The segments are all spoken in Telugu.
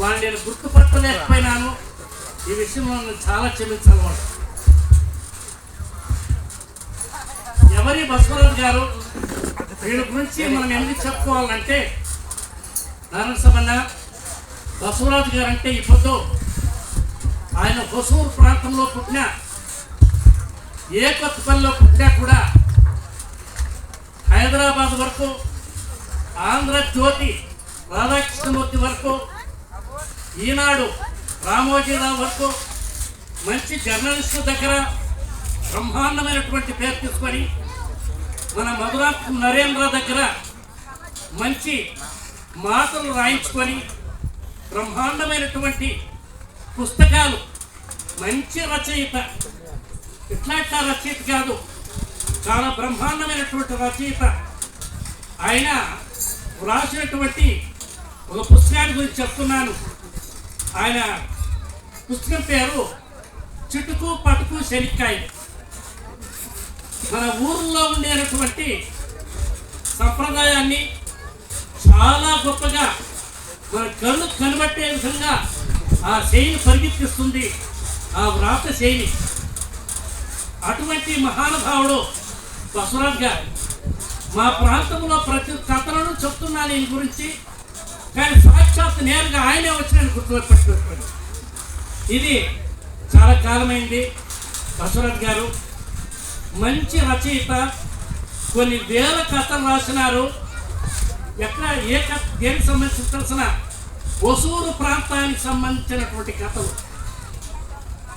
వాళ్ళని నేను గుర్తుపట్టలేకపోయినాను ఈ విషయంలో నన్ను చాలా క్షమించాలన్నమాట ఎవరి బసవరాజు గారు వీళ్ళ గురించి మనం ఎందుకు చెప్పుకోవాలంటే నారాయణ సమన్న బసవరాజు గారు అంటే ఈ ఆయన హొసూరు ప్రాంతంలో పుట్టిన ఏ కొత్తపల్లిలో పుట్టినా కూడా హైదరాబాద్ వరకు ఆంధ్రజ్యోతి రాధాకృష్ణమూర్తి వరకు ఈనాడు రామోజీరావు వరకు మంచి జర్నలిస్టు దగ్గర బ్రహ్మాండమైనటువంటి పేరు తీసుకొని మన మధురా నరేంద్ర దగ్గర మంచి మాటలు రాయించుకొని బ్రహ్మాండమైనటువంటి పుస్తకాలు మంచి రచయిత. ఇట్లాంటి రచయిత కాదు చాలా బ్రహ్మాండమైనటువంటి రచయిత. ఆయన వ్రాసినటువంటి ఒక పుస్తకాన్ని గురించి చెప్తున్నాను. ఆయన పుస్తకం పేరు చిటుకు పటుకు శనిక్కాయ మన ఊర్లో ఉండేటటువంటి సంప్రదాయాన్ని చాలా గొప్పగా మన కళ్ళు కనబట్టే విధంగా ఆ శైలి పరిగెత్తిస్తుంది ఆ వ్రాత శైలి. అటువంటి మహానుభావుడు బసవరాజ్ గారు మా ప్రాంతంలో ప్రతి కథలను చెప్తున్నాను ఈయన గురించి కానీ సాక్షాత్ నేరుగా ఆయనే వచ్చిన గుర్తుపెట్టుకోండి. ఇది చాలా కాలమైంది. బసవరాజ్ గారు మంచి రచయిత. కొన్ని వేల కథలు రాసినారు. ఎక్కడ ఏ కథ దేనికి సంబంధించి తెలిసిన ఒసూరు ప్రాంతానికి సంబంధించినటువంటి కథలు.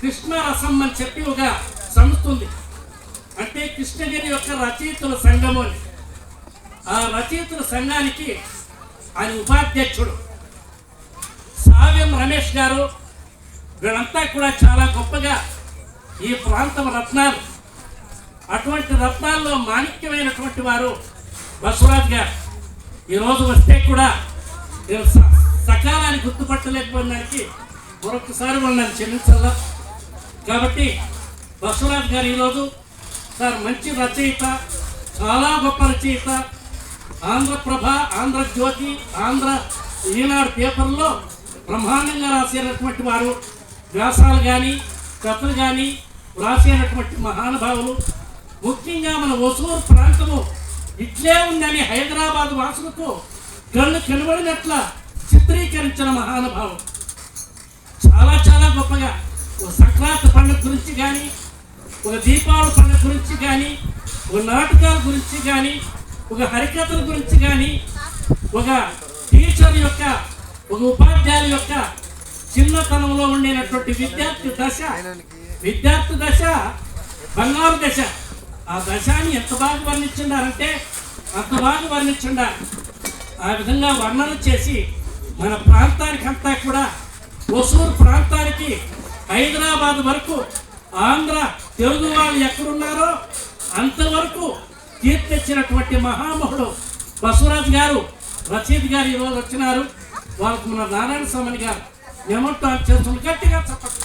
కృష్ణ రసం అని చెప్పి ఒక సంస్థ ఉంది. అంటే కృష్ణగిరి యొక్క రచయితల సంఘము అని. ఆ రచయితల సంఘానికి ఆయన ఉపాధ్యక్షుడు. సావ్యం రమేష్ గారు వీళ్ళంతా కూడా చాలా గొప్పగా ఈ ప్రాంతం రత్నాలు అటువంటి రత్నాల్లో మాణిక్యమైనటువంటి వారు బసవరాజ్ గారు. ఈరోజు వస్తే కూడా నేను స- సకాలాన్ని గుర్తుపట్టలేకపోయినానికి మరొకసారి వాళ్ళని క్షమించాలా కాబట్టి బసవరాజ్ గారు ఈరోజు సార్ మంచి రచయిత చాలా గొప్ప రచయిత ఆంధ్రప్రభ ఆంధ్రజ్యోతి ఆంధ్ర ఈనాడు పేపర్లో బ్రహ్మాండంగా రాసేటటువంటి వారు వ్యాసాలు కానీ కథలు కానీ వ్రాసేటటువంటి మహానుభావులు. ముఖ్యంగా మన ఒసూరు ప్రాంతము ఇట్లే ఉందని హైదరాబాద్ వాసులకు కళ్ళు కనబడినట్ల చిత్రీకరించిన మహానుభావం చాలా చాలా గొప్పగా ఒక సంక్రాంతి పండుగ గురించి కానీ ఒక దీపావళి పండుగ గురించి కానీ ఒక నాటకాల గురించి కానీ ఒక హరికథల గురించి కానీ ఒక టీచర్ యొక్క ఒక ఉపాధ్యాయుల యొక్క చిన్నతనంలో ఉండేటటువంటి విద్యార్థి దశ విద్యార్థి దశ బంగారు దశ. ఆ దశాన్ని ఎంత బాగా వర్ణించున్నారంటే అంత బాగా వర్ణించుండారు. ఆ విధంగా వర్ణన చేసి మన ప్రాంతానికి అంతా కూడా ఒసూరు ప్రాంతానికి హైదరాబాద్ వరకు ఆంధ్ర తెలుగు వాళ్ళు ఎక్కడున్నారో అంతవరకు కీర్తిచ్చినటువంటి మహామహుడు బసవరాజు గారు రచయిత గారు ఈరోజు వచ్చినారు. వాళ్ళకు మన నారాయణ స్వామి గారు ఏమంటూ అని చేస్తున్న గట్టిగా చెప్పండి.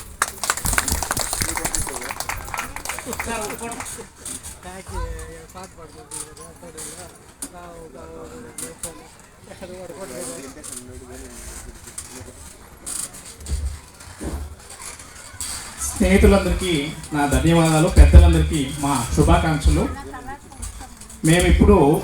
స్నేహితులందరికీ నా ధన్యవాదాలు పెద్దలందరికీ మా శుభాకాంక్షలు. మేము ఇప్పుడు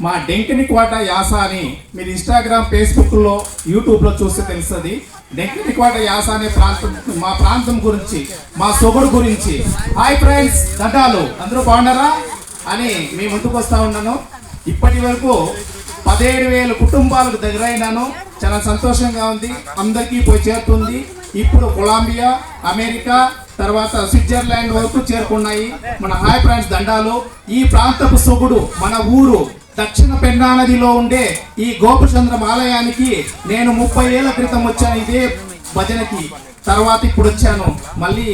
మా డెంకిని కోట యాస అని మీరు ఇన్స్టాగ్రామ్ ఫేస్బుక్లో యూట్యూబ్లో చూస్తే తెలుస్తుంది. డెంకిని కోట యాస అనే ప్రాంతం మా ప్రాంతం గురించి మా సొగడు గురించి. హాయ్ ఫ్రెండ్స్ దండాలు. అందరూ బాగున్నారా? అని మేము ముందుకు వస్తూ ఉన్నాను. ఇప్పటి వరకు పదిహేడు వేల కుటుంబాలకు దగ్గరైనాను. చాలా సంతోషంగా ఉంది. అందరికీ పోయి చేరుతుంది. ఇప్పుడు కొలంబియా అమెరికా తర్వాత స్విట్జర్లాండ్ వరకు చేరుకున్నాయి. మన హాయ్ ఫ్రాన్స్ దండాలు. ఈ ప్రాంతపు సొగుడు మన ఊరు దక్షిణ పెన్నా నదిలో ఉండే ఈ గోపచంద్రం ఆలయానికి నేను ముప్పై ఏళ్ళ క్రితం వచ్చాను ఇదే భజనకి. తర్వాత ఇప్పుడు వచ్చాను. మళ్ళీ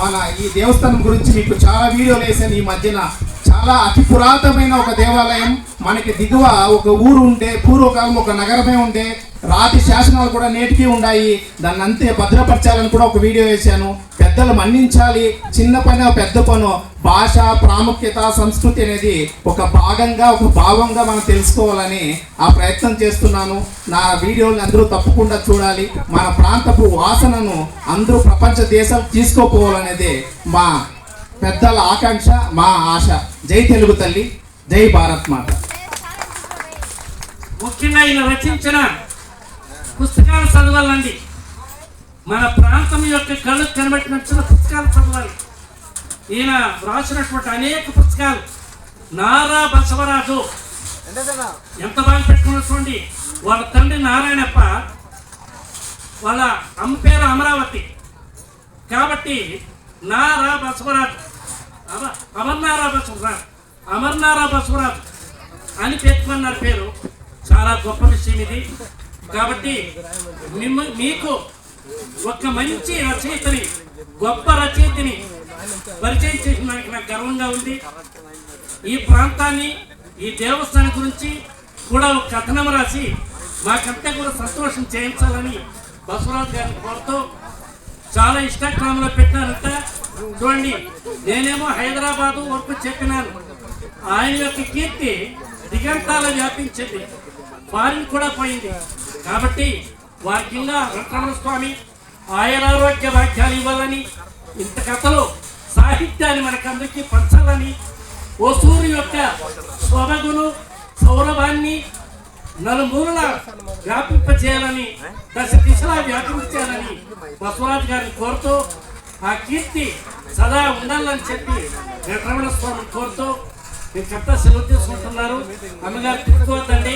మన ఈ దేవస్థానం గురించి మీకు చాలా వీడియోలు వేసాను ఈ మధ్యన. చాలా అతి పురాతనమైన ఒక దేవాలయం. మనకి దిగువ ఒక ఊరు ఉండే పూర్వకాలం ఒక నగరమే ఉండే రాతి శాసనాలు కూడా నేటికి ఉన్నాయి దాన్ని అంతే భద్రపరచాలని కూడా ఒక వీడియో వేశాను. పెద్దలు మన్నించాలి. చిన్న పని పెద్ద పను. భాష ప్రాముఖ్యత సంస్కృతి అనేది ఒక భాగంగా ఒక భావంగా మనం తెలుసుకోవాలని ఆ ప్రయత్నం చేస్తున్నాను. నా వీడియోలు అందరూ తప్పకుండా చూడాలి. మన ప్రాంతపు వాసనను అందరూ ప్రపంచ దేశాలు తీసుకోపోవాలనేదే మా పెద్దల ఆకాంక్ష మా ఆశ. జై తెలుగు తల్లి జై భారత్ మాత. ముఖ్యంగా ఈయన రచించిన పుస్తకాలు చదవాలండి. మన ప్రాంతం యొక్క కళ్ళు కనిపెట్టిన పుస్తకాలు చదవాలి. ఈయన రాసినటువంటి అనేక పుస్తకాలు నారా బసవరాజు. ఎంత బాగా పెట్టుకున్నటువంటి చూడండి. వాళ్ళ తండ్రి నారాయణప్ప వాళ్ళ అమ్మ పేరు అమరావతి. కాబట్టి నారా బసవరాజు. అమర్నారా బసవరాజు అమర్నారా బసవరాజు అని పెట్టుకున్నారు పేరు. చాలా గొప్ప విషయం ఇది. కాబట్టి మిమ్మ మీకు ఒక మంచి రచయితని గొప్ప రచయితని పరిచయం చేసినానికి నాకు గర్వంగా ఉంది. ఈ ప్రాంతాన్ని ఈ దేవస్థానం గురించి కూడా ఒక కథనం రాసి మాకంతా కూడా సంతోషం చేయించాలని బసవరాజు గారిని కోరుతూ చాలా ఇన్స్టాగ్రామ్లో పెట్టారంట చూడండి నేనేమో హైదరాబాద్ వరకు చెప్పినాను. ఆయన యొక్క కీర్తి దిగంతాల వ్యాపించింది. వారిని కూడా పోయింది. కాబట్టి వారికి ఇంకా వెంకటరమణ స్వామి ఆయురారోగ్య వాక్యాలు ఇవ్వాలని ఇంత కథలో సాహిత్యాన్ని మనకందరికీ పంచాలని ఓసూరు యొక్క స్వభగును సౌరభాన్ని నలుమూలన వ్యాపింపచేయాలని దశ దిశలా వ్యాపించాలని బసవరాజు గారిని కోరుతూ ఆ కీర్తి సదా ఉండాలని చెప్పి వెంకటరమణ స్వామిని కోరుతూ మీరు చెప్తా సెలవు తీసుకుంటున్నారు. అమ్మగారు తిప్పుకోవద్దండి.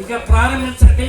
ఇక ప్రారంభించండి.